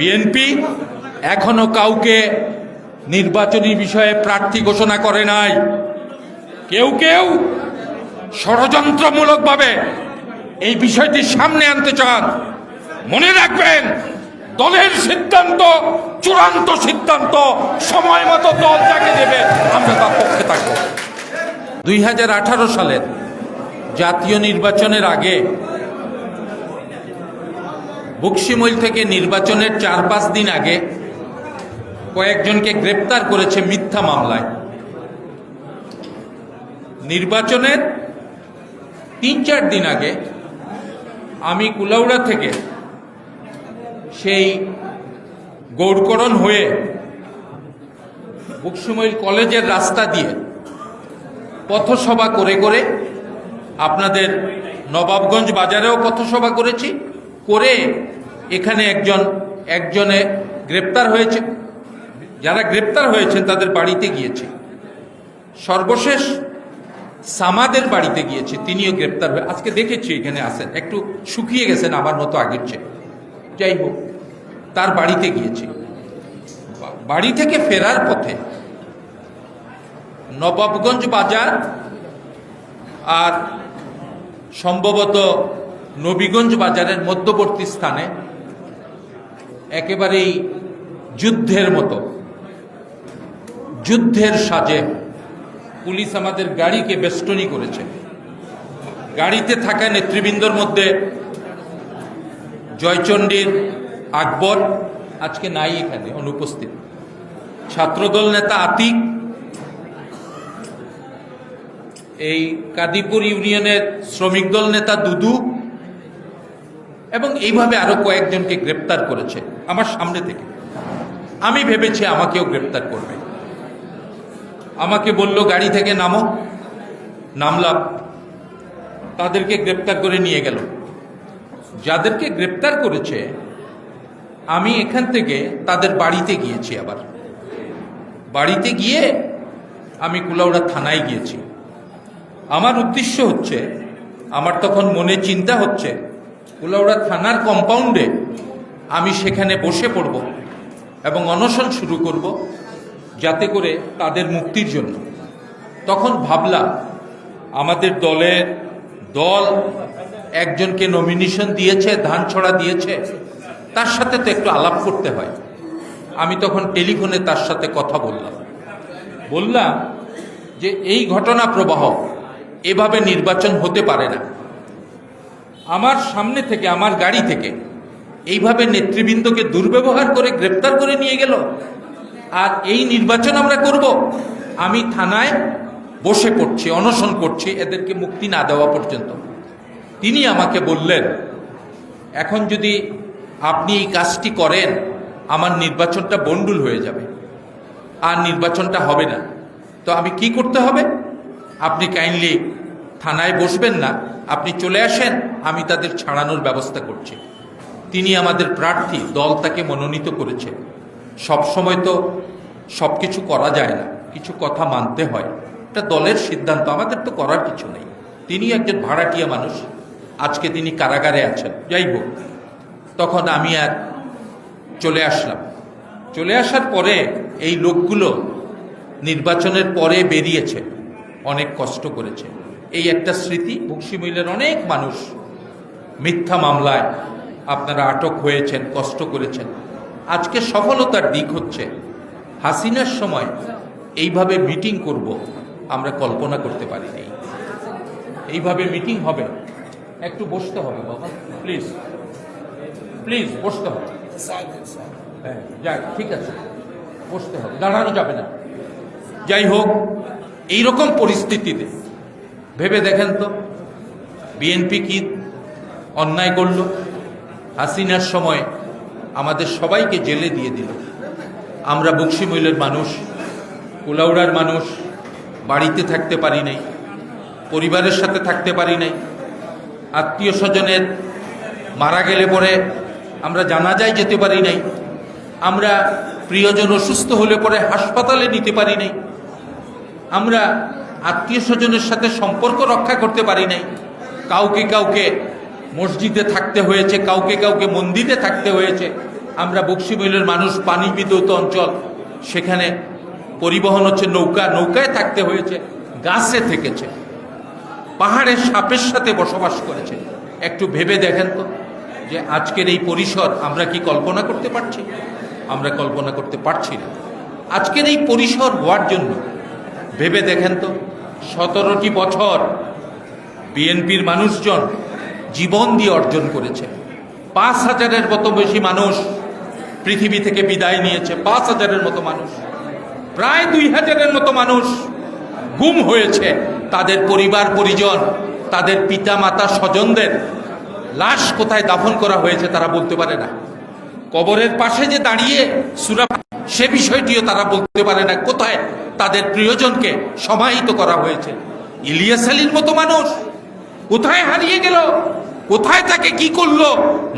BNP এখনও কাউকে নির্বাচনী বিষয়ে প্রার্থী ঘোষণা করে নাই। কেউ কেউ ষড়যন্ত্রমূলকভাবে এই বিষয়টি সামনে আনতে চান। মনে রাখবেন, দলের সিদ্ধান্ত, চূড়ান্ত সিদ্ধান্ত, সময় মতো দল যাকে দেবে, আমরা তার পক্ষে থাকব। দুই সালের জাতীয় নির্বাচনের আগে বক্সিমৈল থেকে নির্বাচনের চার পাঁচ দিন আগে কয়েকজনকে গ্রেপ্তার করেছে মিথ্যা মামলায়। নির্বাচনের তিন চার দিন আগে আমি কুলাউড়া থেকে সেই গৌরকরণ হয়ে বক্সিমৈল কলেজের রাস্তা দিয়ে পথসভা করে করে আপনাদের নবাবগঞ্জ বাজারেও পথসভা করেছি, করে এখানে একজন, একজনে গ্রেপ্তার হয়েছে। যারা গ্রেপ্তার হয়েছেন তাদের বাড়িতে গিয়েছে। সর্বশেষ সামাদের বাড়িতে গিয়েছে, তিনিও গ্রেপ্তার হয়ে আজকে দেখেছি এখানে আসেন। একটু শুকিয়ে গেছেন আমার মতো আগের চেয়ে। যাই হোক, তার বাড়িতে গিয়েছে। বাড়ি থেকে ফেরার পথে নবাবগঞ্জ বাজার আর সম্ভবত নবীগঞ্জ বাজারের মধ্যবর্তী স্থানে একেবারেই যুদ্ধের মতো। যুদ্ধের সাজে পুলিশ আমাদের গাড়িকে বেষ্টনী করেছে। গাড়িতে থাকা নেতৃবৃন্দর মধ্যে জয়চণ্ডীর আকবর, আজকে নাই এখানে, অনুপস্থিত। ছাত্রদল নেতা আতিক, এই কাদিপুর ইউনিয়নের শ্রমিক দল নেতা দুদু এবং এইভাবে আরও কয়েকজনকে গ্রেপ্তার করেছে আমার সামনে থেকে। আমি ভেবেছি আমাকেও গ্রেপ্তার করবে। আমাকে বলল, গাড়ি থেকে নামো। নামলাম। তাদেরকে গ্রেপ্তার করে নিয়ে গেল। যাদেরকে গ্রেপ্তার করেছে, আমি এখান থেকে তাদের বাড়িতে গিয়েছি আবার। বাড়িতে গিয়ে আমি কুলাউড়া থানায় গিয়েছি। আমার উদ্দেশ্য হচ্ছে, আমার তখন মনে চিন্তা হচ্ছে কুলাউড়া থানার কম্পাউন্ডে আমি সেখানে বসে পড়ব এবং অনশন শুরু করব যাতে করে তাদের মুক্তির জন্য। তখন ভাবলাম, আমাদের দলের দল একজনকে নমিনেশন দিয়েছে, ধান ছড়া দিয়েছে, তার সাথে তো একটু আলাপ করতে হয়। আমি তখন টেলিফোনে তার সাথে কথা বললাম। বললাম যে, এই ঘটনা প্রবাহ এভাবে নির্বাচন হতে পারে না। আমার সামনে থেকে, আমার গাড়ি থেকে। এইভাবে নেতৃবৃন্দকে দুর্ব্যবহার করে, গ্রেপ্তার করে নিয়ে গেল। আর এই নির্বাচন আমরা করব। আমি থানায় বসে পড়ছি অনশন করছি, এদেরকে মুক্তি না দেওয়া পর্যন্ত। তিনি আমাকে বললেন, এখন যদি আপনি এই কাজটি করেন, আমার নির্বাচনটা বন্ডুল হয়ে যাবে। আর নির্বাচনটা হবে না। তো আমি কি করতে হবে? আপনি কাইন্ডলি থানায় বসবেন না। আপনি চলে আসেন, আমি তাদের ছাড়ানোর ব্যবস্থা করছি। তিনি আমাদের প্রার্থী, দল তাকে মনোনীত করেছে। সব সময় তো সব কিছু করা যায় না, কিছু কথা মানতে হয়। এটা দলের সিদ্ধান্ত, আমাদের তো করার কিছু নেই। তিনি একজন ভাড়াটিয়া মানুষ, আজকে তিনি কারাগারে আছেন। যাই হোক, তখন আমি আর চলে আসলাম। চলে আসার পরে এই লোকগুলো নির্বাচনের পরে বেরিয়েছে, অনেক কষ্ট করেছে। এই একটা স্মৃতি বক্সিমিলের অনেক মানুষ মিথ্যা মামলায় আপনারা আটক হয়েছেন, কষ্ট করেছেন। আজকে সফলতার দিক হচ্ছে, হাসিনার সময় এইভাবে মিটিং করব, আমরা কল্পনা করতে পারি পারিনি। এইভাবে মিটিং হবে একটু বসতে হবে বাবা, প্লিজ। প্লিজ, বসতে হবে। হ্যাঁ যাক, ঠিক আছে। বসতে হবে, দাঁড়ানো যাবে না। যাই হোক, এইরকম পরিস্থিতিতে ভেবে দেখেন তো। বিএনপি কি অন্যায় করল? হাসিনার সময় আমাদের সবাইকে জেলে দিয়ে দিল। আমরা বক্সিমৈলের মানুষ, কুলাউড়ার মানুষ, বাড়িতে থাকতে পারি নাই, পরিবারের সাথে থাকতে পারি নাই, আত্মীয় স্বজনের মারা গেলে পরে আমরা জানাজায় যেতে পারি নাই, আমরা প্রিয়জন অসুস্থ হলে পরে হাসপাতালে নিতে পারি নাই, আমরা আত্মীয় স্বজনের সাথে সম্পর্ক রক্ষা করতে পারি নাই। কাউকে কাউকে মসজিদে থাকতে হয়েছে, কাউকে কাউকে মন্দিরে থাকতে হয়েছে। আমরা বক্সিমৈলের মানুষ পানি বিদ্যুৎ অঞ্চল। সেখানে পরিবহন হচ্ছে নৌকা, নৌকায় থাকতে হয়েছে, গাছে থেকেছে। পাহাড়ের সাপের সাথে বসবাস করেছে। একটু ভেবে দেখেন তো যে আজকের এই পরিসর আমরা কি কল্পনা করতে পারছি? আমরা কল্পনা করতে পারছি না। আজকের এই পরিসর হওয়ার জন্য ভেবে দেখেন তো, সতেরোটি বছর বিএনপির মানুষজন জীবন দিয়ে অর্জন করেছে। পাঁচ হাজারের মতো বেশি মানুষ পৃথিবী থেকে বিদায় নিয়েছে, পাঁচ হাজারের মতো মানুষ। প্রায় দুই হাজারের মতো মানুষ গুম হয়েছে। তাদের পরিবার, পরিজন, তাদের পিতা মাতা স্বজনদের লাশ কোথায় দাফন করা হয়েছে তারা বলতে পারে না। কবরের পাশে যে দাঁড়িয়ে সুরা সে বিষয়টিও তারা বলতে পারে না। কোথায়? তাদের প্রিয়জনকে সমাহিত করা হয়েছে। ইলিয়াস আলীর মতো মানুষ কোথায় হারিয়ে গেল? কোথায় তাকে কি করল?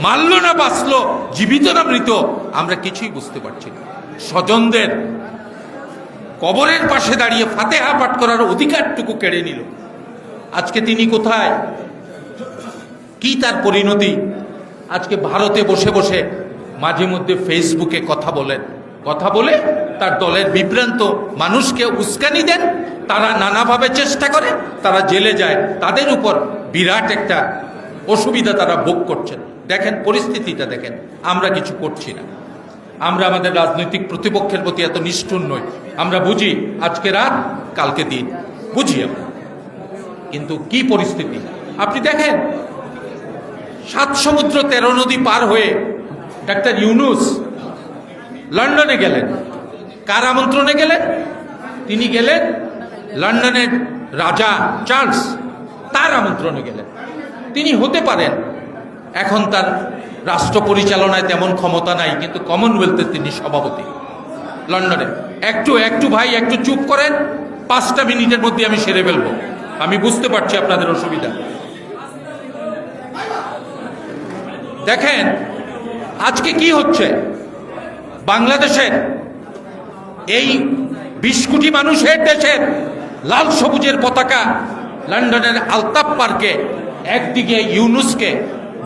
মারলো না বাঁচলো? জীবিত না মৃত? আমরা কিছুই বুঝতে পারছি না। স্বজনদের কবরের পাশে দাঁড়িয়ে ফাতেহা পাঠ করার অধিকারটুকু কেড়ে নিল। আজকে তিনি কোথায়? কি তার পরিণতি? আজকে ভারতে বসে বসে মাঝে মধ্যে ফেসবুকে কথা বলেন। কথা বলে তার দলের বিভ্রান্ত মানুষকে উস্কানি দেন, তারা নানাভাবে চেষ্টা করে, তারা জেলে যায়। তাদের উপর বিরাট একটা অসুবিধা তারা ভোগ করছেন। দেখেন, পরিস্থিতিটা দেখেন, আমরা কিছু করছি না। আমরা আমাদের রাজনৈতিক প্রতিপক্ষের প্রতি এত নিষ্ঠুর নই। আমরা বুঝি আজকে রাত, কালকে দিন। বুঝি আমরা। কিন্তু কি পরিস্থিতি? আপনি দেখেন, সাত সমুদ্র তেরো নদী পার হয়ে ডাক্তার ইউনুস লন্ডনে গেলেন। কার আমন্ত্রণে গেলেন? তিনি গেলেন লন্ডনের রাজা চার্লস। তার আমন্ত্রণে গেলেন। তিনি হতে পারেন, এখন তার রাষ্ট্র পরিচালনায় তেমন ক্ষমতা নাই, কিন্তু কমনওয়েলথের তিনি সভাপতি লন্ডনে। একটু একটু ভাই, একটু চুপ করেন, পাঁচটা মিনিটের মধ্যে আমি সেরে ফেলব। আমি বুঝতে পারছি আপনাদের অসুবিধা। দেখেন আজকে কি হচ্ছে? বাংলাদেশের এই বিশ কোটি মানুষের দেশের লাল সবুজের পতাকা লন্ডনের আলতাপ পার্কে একদিকে ইউনুসকে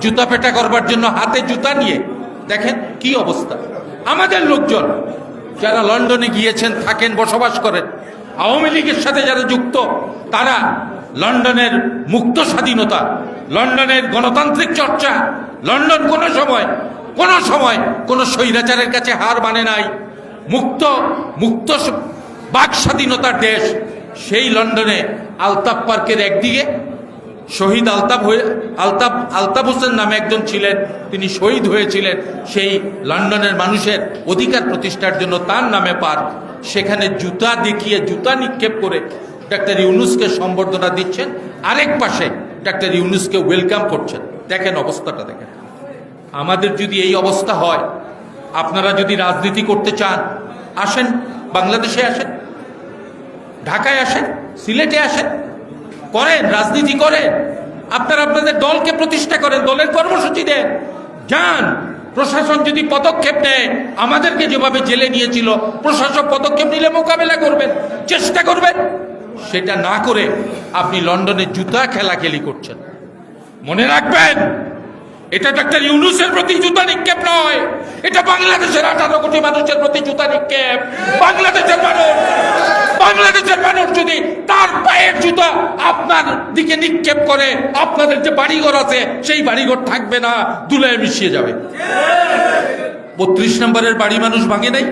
জুতা পেটা করবার জন্য হাতে জুতা নিয়ে, দেখেন কি অবস্থা। আমাদের লোকজন যারা লন্ডনে গিয়েছেন, থাকেন, বসবাস করেন, আওয়ামী লীগের সাথে যারা যুক্ত, তারা লন্ডনের মুক্ত স্বাধীনতা, লন্ডনের গণতান্ত্রিক চর্চা, লন্ডন কোনো সময় কোনো সময় কোনো স্বৈরাচারের কাছে হার মানে নাই। মুক্ত মুক্ত বাক স্বাধীনতার দেশ। সেই লন্ডনে আলতাফ পার্কের একদিকে শহীদ আলতাফ হয়ে আলতাফ আলতাফ হোসেন নামে একজন ছিলেন। তিনি শহীদ হয়েছিলেন সেই লন্ডনের মানুষের অধিকার প্রতিষ্ঠার জন্য তার নামে পার্ক। সেখানে জুতা দেখিয়ে, জুতা নিক্ষেপ করে ডাক্তার ইউনুসকে সম্বর্ধনা দিচ্ছেন। আরেক পাশে ডাক্তার ইউনুসকে ওয়েলকাম করছেন। দেখেন অবস্থাটা, দেখেন। আমাদের যদি এই অবস্থা হয়, আপনারা যদি রাজনীতি করতে চান, আসেন, বাংলাদেশে আসেন, ঢাকায় আসেন, সিলেটে আসেন, করেন, রাজনীতি করেন, আপনারা আপনাদের দলকে প্রতিষ্ঠা করেন, দলের কর্মসূচি দেন, যান, প্রশাসন যদি পদক্ষেপ নেয়, আমাদেরকে যেভাবে জেলে নিয়েছিল প্রশাসন পদক্ষেপ নিলে মোকাবেলা করবেন, চেষ্টা করবেন, সেটা না করে আপনি লন্ডনে জুতা খেলাখেলি করছেন। মনে রাখবেন এটা ডাক্তার ইউনুসের প্রতি জুতা নিক্ষেপ নয়। এটা বাংলাদেশের আঠারো কোটি মানুষের প্রতি জুতা নিক্ষেপ। বাংলাদেশের মানুষ বাংলাদেশের মানুষ যদি তার পায়ের জুতা আপনার দিকে নিক্ষেপ করে, আপনাদের যে বাড়িঘর আছে, সেই বাড়িঘর থাকবে না, দুলায় মিশিয়ে যাবে। বত্রিশ নম্বরের বাড়ি মানুষ ভাঙে নাই।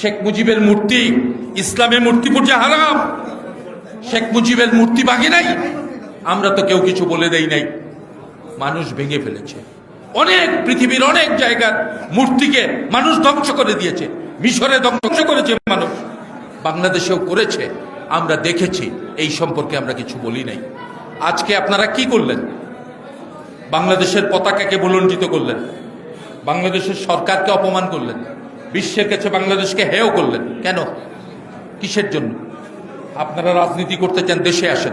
শেখ মুজিবের মূর্তি, ইসলামের মূর্তি পূজা হারাম। শেখ মুজিবের মূর্তি ভাঙে নাই। আমরা তো কেউ কিছু বলে দেই নাই। মানুষ ভেঙে ফেলেছে। অনেক পৃথিবীর অনেক জায়গার মূর্তিকে মানুষ ধ্বংস করে দিয়েছে, মিশরে ধ্বংস করেছে মানুষ। বাংলাদেশেও করেছে, আমরা দেখেছি, এই সম্পর্কে আমরা কিছু বলি নাই। আজকে আপনারা কি করলেন? বাংলাদেশের পতাকাকে বুলঞ্জিত করলেন। বাংলাদেশের সরকারকে অপমান করলেন। বিশ্বের কাছে বাংলাদেশকে হেয় করলেন। কেন? কিসের জন্য? আপনারা রাজনীতি করতে চান, দেশে আসেন।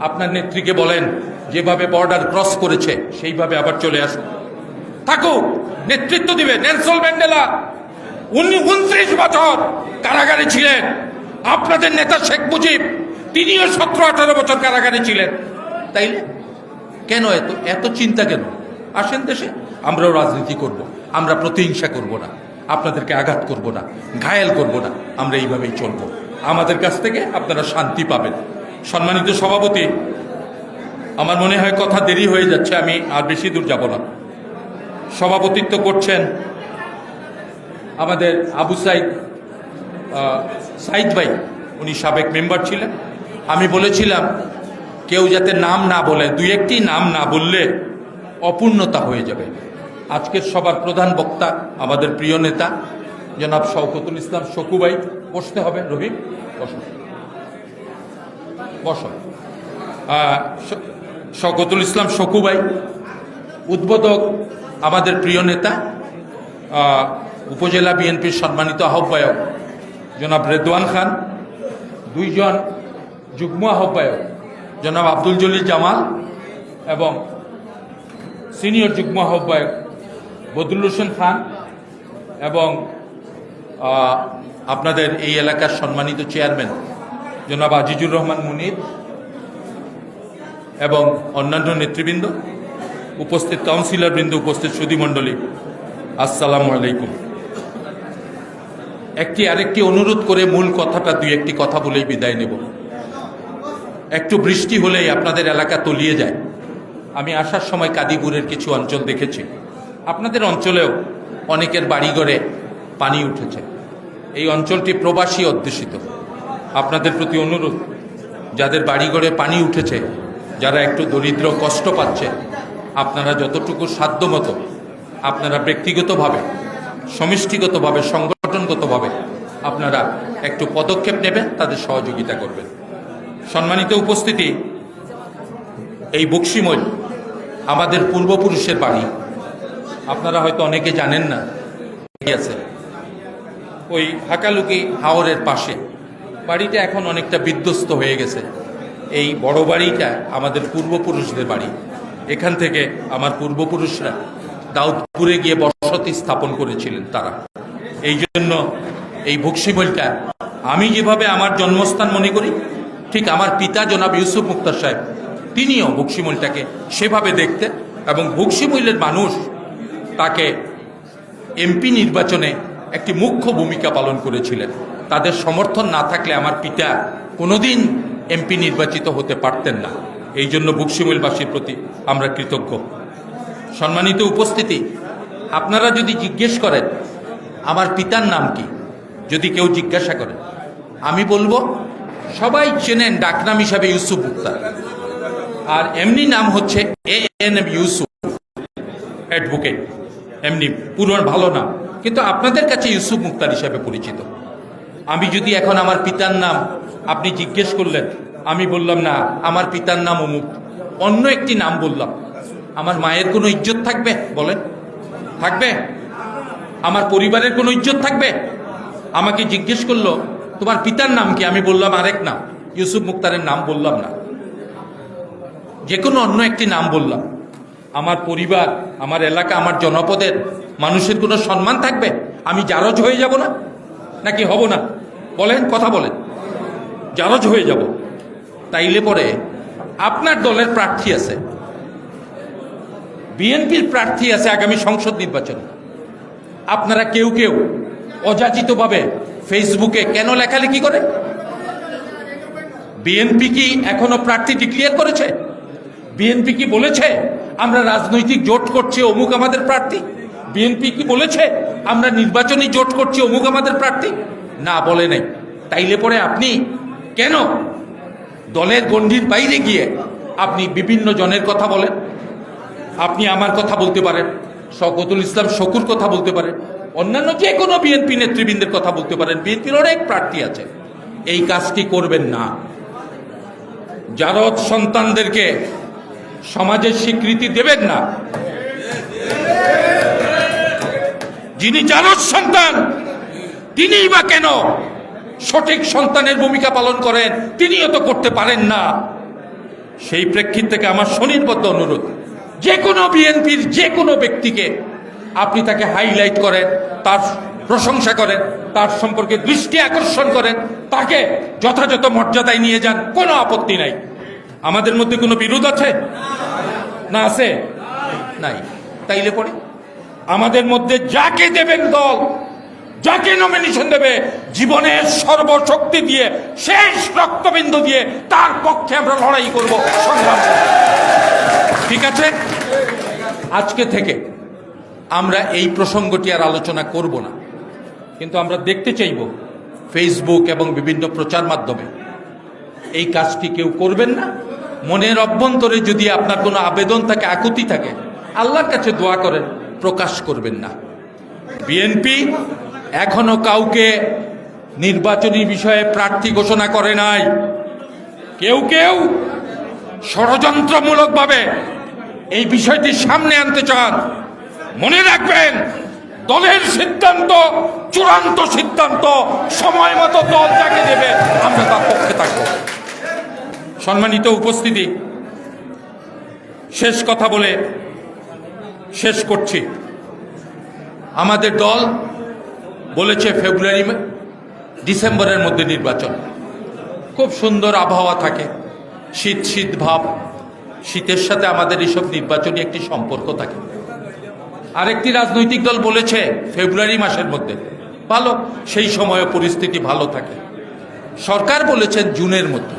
আপনার নেত্রীকে বলেন, যেভাবে বর্ডার ক্রস করেছে, সেইভাবে আবার চলে আসুন। থাকুক, নেতৃত্ব দিবে নেলসন ম্যান্ডেলা। উনি উনত্রিশ বছর কারাগারে ছিলেন। আপনাদের নেতা শেখ মুজিব, তিনিও সতেরো, আঠারো বছর কারাগারে ছিলেন। তাইলে কেন এত এত চিন্তা কেন? আসেন দেশে, আমরাও রাজনীতি করব, আমরা প্রতিহিংসা করব না, আপনাদেরকে আঘাত করব না, ঘায়েল করব না, আমরা এইভাবেই চলব। আমাদের কাছ থেকে আপনারা শান্তি পাবেন। সম্মানিত সভাপতি, আমার মনে হয় কথা দেরি হয়ে যাচ্ছে, আমি আর বেশি দূর যাব না। সভাপতিত্ব করছেন আমাদের আবু সাইদ সাইদ ভাই, উনি সাবেক মেম্বার ছিলেন। আমি বলেছিলাম, কেউ যাতে নাম না বলে, দুই একটি নাম না বললে অপূর্ণতা হয়ে যাবে। আজকের সবার প্রধান বক্তা আমাদের প্রিয় নেতা, জনাব শওকতুল ইসলাম শকুবাই বসতে হবে, রবি, বসো। বসো। শকতুল ইসলাম শকুবাই, উদ্বোধক আমাদের প্রিয় নেতা উপজেলা বিএনপির সম্মানিত আহ্বায়ক, জনাব রেদওয়ান খান, দুইজন যুগ্ম আহ্বায়ক, জনাব আব্দুল জলিল জামাল এবং সিনিয়র যুগ্ম আহ্বায়ক বদরুল হোসেন খান এবং আপনাদের এই এলাকার সম্মানিত চেয়ারম্যান। জনাব আজিজুর রহমান মুনির এবং অন্যান্য নেতৃবৃন্দ, উপস্থিত কাউন্সিলর বৃন্দ, উপস্থিত সুধীমণ্ডলী আসসালামু আলাইকুম। একটি আরেকটি অনুরোধ করে মূল কথাটা, দুই একটি কথা বলেই বিদায় নেব। একটু বৃষ্টি হলেই আপনাদের এলাকা তলিয়ে যায়। আমি আসার সময় কাদিপুরের কিছু অঞ্চল দেখেছি। আপনাদের অঞ্চলেও অনেকের বাড়িঘরে পানি উঠেছে। এই অঞ্চলটি প্রবাসী অধ্যুষিত। আপনাদের প্রতি অনুরোধ, যাদের বাড়িঘরে পানি উঠেছে, যারা একটু দরিদ্র কষ্ট পাচ্ছে, আপনারা যতটুকু সাধ্যমতো, আপনারা ব্যক্তিগতভাবে, সমষ্টিগতভাবে, সংগঠনগতভাবে আপনারা একটু পদক্ষেপ নেবেন, তাদের সহযোগিতা করবেন। সম্মানিত উপস্থিতি, এই বক্সিমল আমাদের পূর্বপুরুষের বাড়ি, আপনারা হয়তো অনেকে জানেন না, আছে। ওই হাকালুকি হাওরের পাশে। বাড়িটা এখন অনেকটা বিধ্বস্ত হয়ে গেছে। এই বড় বাড়িটা আমাদের পূর্বপুরুষদের বাড়ি। এখান থেকে আমার পূর্বপুরুষরা দাউদপুরে গিয়ে বসতি স্থাপন করেছিলেন তারা। এই জন্য এই বক্সিমলটা আমি যেভাবে আমার জন্মস্থান মনে করি, ঠিক আমার পিতা জনাব ইউসুফ মুক্তার সাহেব, তিনিও বক্সিমলটাকে সেভাবে দেখতে এবং বক্সিমলের মানুষ তাকে এমপি নির্বাচনে একটি মুখ্য ভূমিকা পালন করেছিলেন। তাদের সমর্থন না থাকলে আমার পিতা কোনোদিন এমপি নির্বাচিত হতে পারতেন না। এই জন্য বুকসিমুলবাসীর প্রতি আমরা কৃতজ্ঞ। সম্মানিত উপস্থিতি, আপনারা যদি জিজ্ঞেস করেন, আমার পিতার নাম কি? যদি কেউ জিজ্ঞাসা করে, আমি বলব, সবাই চেনেন ডাকনাম হিসাবে ইউসুফ মুক্তার আর এমনি নাম হচ্ছে A N M Yusuf advocate. এমনি পুরো ভালো নাম। কিন্তু আপনাদের কাছে ইউসুফ মুক্তার হিসাবে পরিচিত। আমি যদি এখন আমার পিতার নাম আপনি জিজ্ঞেস করলেন, আমি বললাম, না, আমার পিতার নাম অমুক। অন্য একটি নাম বললাম, আমার মায়ের কোনো ইজ্জত থাকবে? বলেন, থাকবে। আমার পরিবারের কোনো ইজ্জত থাকবে? আমাকে জিজ্ঞেস করল, তোমার পিতার নাম কি? আমি বললাম, আরেক নাম। ইউসুফ মুক্তারের নাম বললাম না। যে কোনো অন্য একটি নাম বললাম। আমার পরিবার, আমার এলাকা, আমার জনপদের মানুষের কোনো সম্মান থাকবে? আমি জারজ হয়ে যাব না? নাকি হব না? বলেন, কথা বলেন। জারজ হয়ে যাব। তাইলে পরে আপনার দলের প্রার্থী আছে। বিএনপির প্রার্থী আছে আগামী সংসদ নির্বাচনে। আপনারা কেউ কেউ অযাচিতভাবে ফেসবুকে কেন লেখালেখি করে? বিএনপি কি এখনও প্রার্থী ডিক্লিয়ার করেছে? বিএনপি কি বলেছে, আমরা রাজনৈতিক জোট করছি, অমুক আমাদের প্রার্থী? বিএনপি কি বলেছে? আমরা নির্বাচনী জোট করছি, অমুক আমাদের প্রার্থী। না, বলে নাই। তাইলে পরে আপনি কেন দলের গণ্ডির বাইরে গিয়ে আপনি বিভিন্ন জনের কথা বলেন? আপনি আমার কথা বলতে পারেন শকতুল ইসলাম শকুর কথা বলতে পারেন, অন্যান্য যে কোনো বিএনপি নেতৃবৃন্দের কথা বলতে পারেন বিএনপির অনেক প্রার্থী আছে। এই কাজটি করবেন না? জারদ সন্তানদেরকে সমাজের স্বীকৃতি দেবেন না? যিনি জারদ সন্তান, তিনিই বা কেন সঠিক সন্তানের ভূমিকা পালন করেন, তিনিও তো করতে পারেন না। সেই প্রেক্ষিত থেকে আমার স্বনির্বদ্ধ অনুরোধ যে কোনো বিএনপির যে কোনো ব্যক্তিকে আপনি তাকে হাইলাইট করেন, তার প্রশংসা করেন, তার সম্পর্কে দৃষ্টি আকর্ষণ করেন, তাকে যথাযথ মর্যাদায় নিয়ে যান, কোনো আপত্তি নাই। আমাদের মধ্যে কোনো বিরোধ আছে? না আছে? নাই। তাইলে পরে? আমাদের মধ্যে যাকে দেবেন দল, যাকে নমিনেশন দেবে, জীবনের সর্বশক্তি দিয়ে, শেষ রক্তবিন্দু দিয়ে তার পক্ষে আমরা লড়াই করব। সংগ্রাম। ঠিক আছে? আজকে থেকে আমরা এই প্রসঙ্গটি আর আলোচনা করব না। কিন্তু আমরা দেখতে চাইব ফেসবুক এবং বিভিন্ন প্রচার মাধ্যমে। এই কাজটি কেউ করবেন না। মনের অভ্যন্তরে যদি আপনার কোনো আবেদন থাকে, আকুতি থাকে, আল্লাহর কাছে দোয়া করেন। প্রকাশ করবেন না। বিএনপি এখনও কাউকে নির্বাচনী বিষয়ে প্রার্থী ঘোষণা করে নাই। কেউ কেউ ষড়যন্ত্রমূলকভাবে এই বিষয়টি সামনে আনতে চান। মনে রাখবেন, দলের সিদ্ধান্ত, চূড়ান্ত সিদ্ধান্ত, সময় মতো দল যাকে দেবে, আমরা তার পক্ষে থাকব। সম্মানিত উপস্থিতি, শেষ কথা বলে শেষ করছি। আমাদের দল বলেছে ফেব্রুয়ারি ডিসেম্বরের মধ্যে নির্বাচন। খুব সুন্দর আবহাওয়া থাকে, শীত শীত ভাব, শীতের সাথে আমাদের এসব নির্বাচনী একটি সম্পর্ক থাকে। আরেকটি রাজনৈতিক দল বলেছে ফেব্রুয়ারি মাসের মধ্যে। ভালো, সেই সময়ে পরিস্থিতি ভালো থাকে। সরকার বলেছেন জুনের মধ্যে।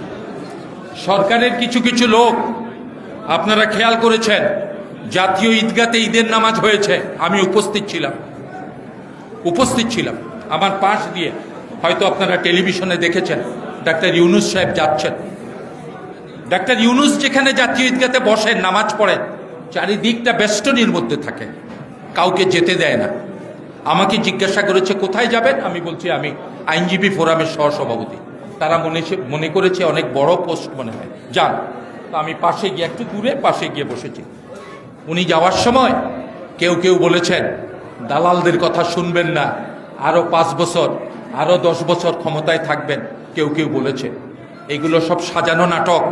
সরকারের কিছু কিছু লোক, আপনারা খেয়াল করেছেন জাতীয় ঈদগাতে ঈদের নামাজ হয়েছে। আমি উপস্থিত ছিলাম। উপস্থিত ছিলাম। আমার পাশ দিয়ে, হয়তো আপনারা টেলিভিশনে দেখেছেন, ডাক্তার ইউনুস সাহেব যাচ্ছেন। ডাক্তার ইউনুস যেখানে জাতীয় ঈদগাতে বসেন নামাজ পড়েন চারিদিকটা বেষ্টনীর মধ্যে থাকে। কাউকে যেতে দেয় না। আমাকে জিজ্ঞাসা করেছে, কোথায় যাবেন? আমি বলছি, আমি আইনজীবী ফোরামের সহসভাপতি। তারা মনে মনে করেছে, অনেক বড় পোস্ট মনে হয়। যান আমি পাশে গিয়ে, একটু দূরে পাশে গিয়ে বসেছি। উনি যাওয়ার সময় কেউ কেউ বলেছেন, দালালদের কথা শুনবেন না আরও পাঁচ বছর আরও দশ বছর ক্ষমতায় থাকবেন, কেউ কেউ বলেছে। এগুলো সব সাজানো নাটক।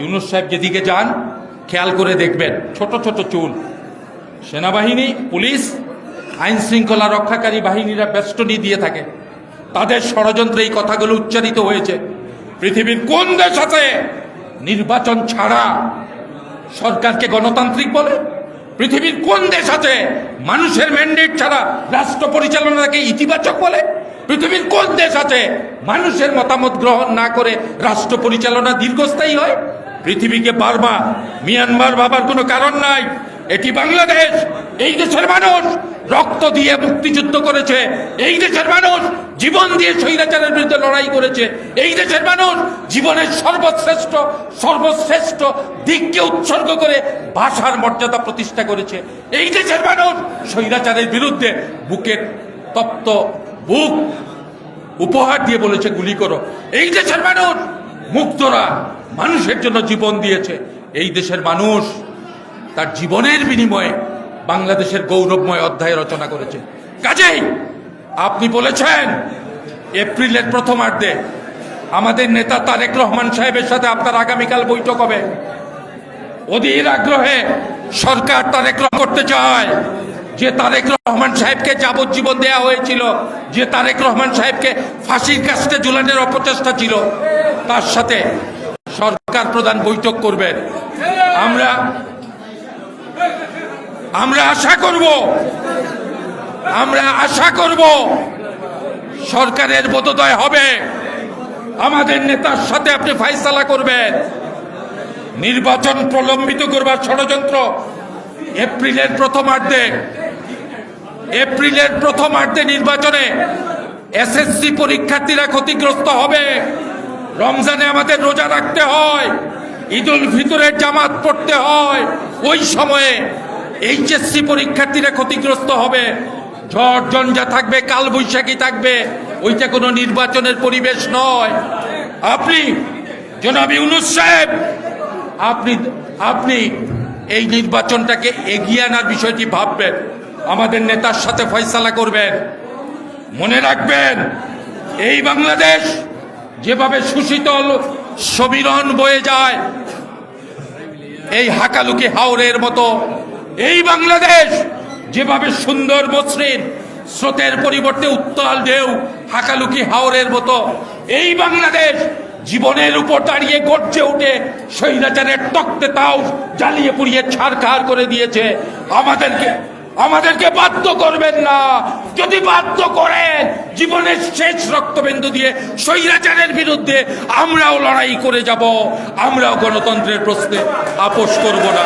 ইউনুস সাহেব যেদিকে যান, খেয়াল করে দেখবেন, ছোট ছোট চুল। সেনাবাহিনী, পুলিশ, আইন শৃঙ্খলা রক্ষাকারী বাহিনীরা বেষ্টনী দিয়ে থাকে। তাদের ষড়যন্ত্রে এই কথাগুলো উচ্চারিত হয়েছে। পৃথিবীর কোন দেশ আছে নির্বাচন ছাড়া সরকারকে গণতান্ত্রিক বলে? পৃথিবীর কোন দেশ আছে মানুষের ম্যান্ডেট ছাড়া রাষ্ট্র পরিচালনাকে ইতিবাচক বলে? পৃথিবীর কোন দেশ আছে মানুষের মতামত গ্রহণ না করে রাষ্ট্র পরিচালনা দীর্ঘস্থায়ী হয়? পৃথিবীকে বারবার মিয়ানমার ভাবার কোনো কারণ নাই। এটি বাংলাদেশ। এই দেশের মানুষ রক্ত দিয়ে মুক্তিযুদ্ধ করেছে। এই দেশের মানুষ জীবন দিয়ে স্বৈরাচারের বিরুদ্ধে লড়াই করেছে। এই দেশের মানুষ জীবনের সর্বশ্রেষ্ঠ সর্বশ্রেষ্ঠ দিককে উৎসর্গ করে ভাষার মর্যাদা প্রতিষ্ঠা করেছে। এই দেশের মানুষ স্বৈরাচারের বিরুদ্ধে বুকের তপ্ত বুক উপহার দিয়ে বলেছে, গুলি করো। এই দেশের মানুষ মুক্তরা মানুষের জন্য জীবন দিয়েছে। এই দেশের মানুষ তার জীবনের বিনিময়ে বাংলাদেশের গৌরবময় অধ্যায় রচনা করেছে। কাজেই আপনি বলেছেন, এপ্রিলের প্রথমার্ধে আমাদের নেতা তারেক রহমান সাহেবের সাথে আপনার আগামীকাল বৈঠক হবে। অধীর আগ্রহে সরকার তারেক করতে চায়। যে তারেক রহমান সাহেবকে যাবজ্জীবন দেয়া হয়েছিল, যে তারেক রহমান সাহেবকে ফাঁসির কাছে ঝুলানোর অপচেষ্টা ছিল, তার সাথে সরকার প্রধান বৈঠক করবেন। আমরা আমরা আশা করব। আমরা আশা করব। সরকারের বোধোদয় হবে। আমাদের নেতার সাথে আপনি ফাইসালা করবেন। নির্বাচন প্রলম্বিত করবার ষড়যন্ত্র এপ্রিলের প্রথমার্ধে। এপ্রিলের প্রথমার্ধে নির্বাচনে এসএসসি পরীক্ষার্থীরা ক্ষতিগ্রস্ত হবে। রমজানে আমাদের রোজা রাখতে হয়। ঈদুল ফিতরের জামাত পড়তে হয়। ওই সময়ে এইচএসসি পরীক্ষার্থীরা ক্ষতিগ্রস্ত হবে। ঝড়, ঝঞ্ঝা থাকবে কাল বৈশাখী থাকবে। ওইটা কোনো নির্বাচনের পরিবেশ নয়। আপনি, জনাব ইউনুস সাহেব, আপনি আপনি এই নির্বাচনটাকে এগিয়ে আনার বিষয়টি ভাববেন। আমাদের নেতার সাথে ফয়সালা করবেন। মনে রাখবেন, এই বাংলাদেশ যেভাবে সুশীতল সমীরণ বয়ে যায়, এই হাকালুকি হাওরের মতো এই বাংলাদেশ, যেভাবে সুন্দর মসৃণ স্রোতের পরিবর্তে উত্তাল ঢেউ, হাকালুকি হাওরের মতো, এই বাংলাদেশ জীবনের উপর দাঁড়িয়ে গর্জে উঠে স্বৈরাচারের তক্তে তাও জ্বালিয়ে পুড়িয়ে ছাড়খাড় করে দিয়েছে। আমাদেরকে আমাদেরকে বাধ্য করবেন না। যদি বাধ্য করেন, জীবনের শেষ রক্তবিন্দু দিয়ে স্বৈরাচারের বিরুদ্ধে আমরাও লড়াই করে যাব। আমরাও গণতন্ত্রের প্রশ্নে আপোষ করব না।